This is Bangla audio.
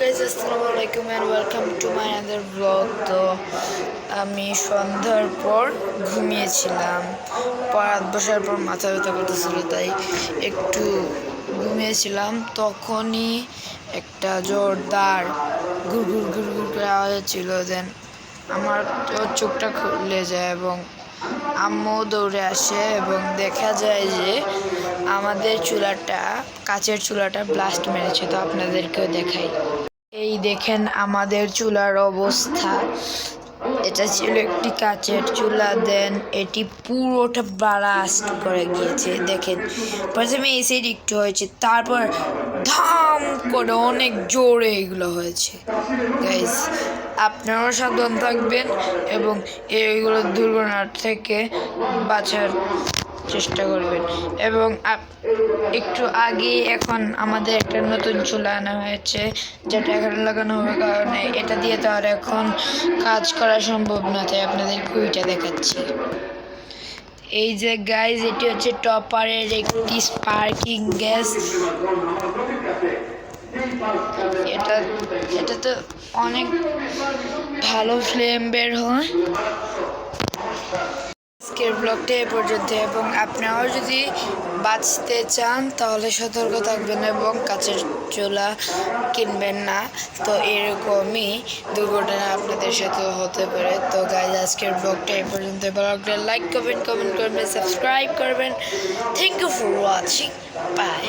গাইজ আসসালামু আলাইকুম and welcome to my other blog তো আমি সন্ধ্যার পর ঘুমিয়েছিলাম। পরাত বসার পর মাথা ব্যথা করতেছিল, তাই একটু ঘুমিয়েছিলাম। তখনই একটা জোরদার ঘুর ঘুর ঘুর ঘুর করে আওয়াজ ছিল দেন আমার চোখটা খুলে যায় এবং আম্মু দৌড়ে আসে এবং দেখা যায় যে আমাদের চুলাটা, কাচের চুলাটা ব্লাস্ট মেরেছে। তো আপনাদেরকেও দেখাই। এই দেখেন আমাদের চুলার অবস্থা। এটা ছিল একটি কাচের চুলা, দেন এটি পুরোটা ব্লাস্ট করে গিয়েছে, দেখেন। প্রথমে এই সাইড একটু হয়েছে, তারপর ধাম করে অনেক জোরে এগুলো হয়েছে। গাইস আপনারাও সাবধান থাকবেন এবং এইগুলো দুর্ঘটনা থেকে বাঁচার চেষ্টা করবেন। এবং একটু আগে এখন আমাদের একটা নতুন চুলা আনা হয়েছে, যেটা এখানে লাগানো হবে কারণে এটা দিয়ে তো আর এখন কাজ করা সম্ভব না, তাই আপনাদের কুইটা দেখাচ্ছি। এই যে গাইজ এটি হচ্ছে টপারের একটি স্পার্কিং গ্যাস এটা এটা তো অনেক ভালো ফ্লেম বের হয়। আজকের ব্লগটা এ পর্যন্ত এবং আপনারাও যদি বাঁচতে চান, তাহলে সতর্ক থাকবেন এবং কাছের চোলা কিনবেন না। তো এরকমই দুর্ঘটনা আপনাদের সাথে হতে পারে। তো গাইজ আজকের ব্লগটা এ পর্যন্ত। ব্লগটা লাইক করবেন কমেন্ট করবেন সাবস্ক্রাইব করবেন। Thank you for watching bye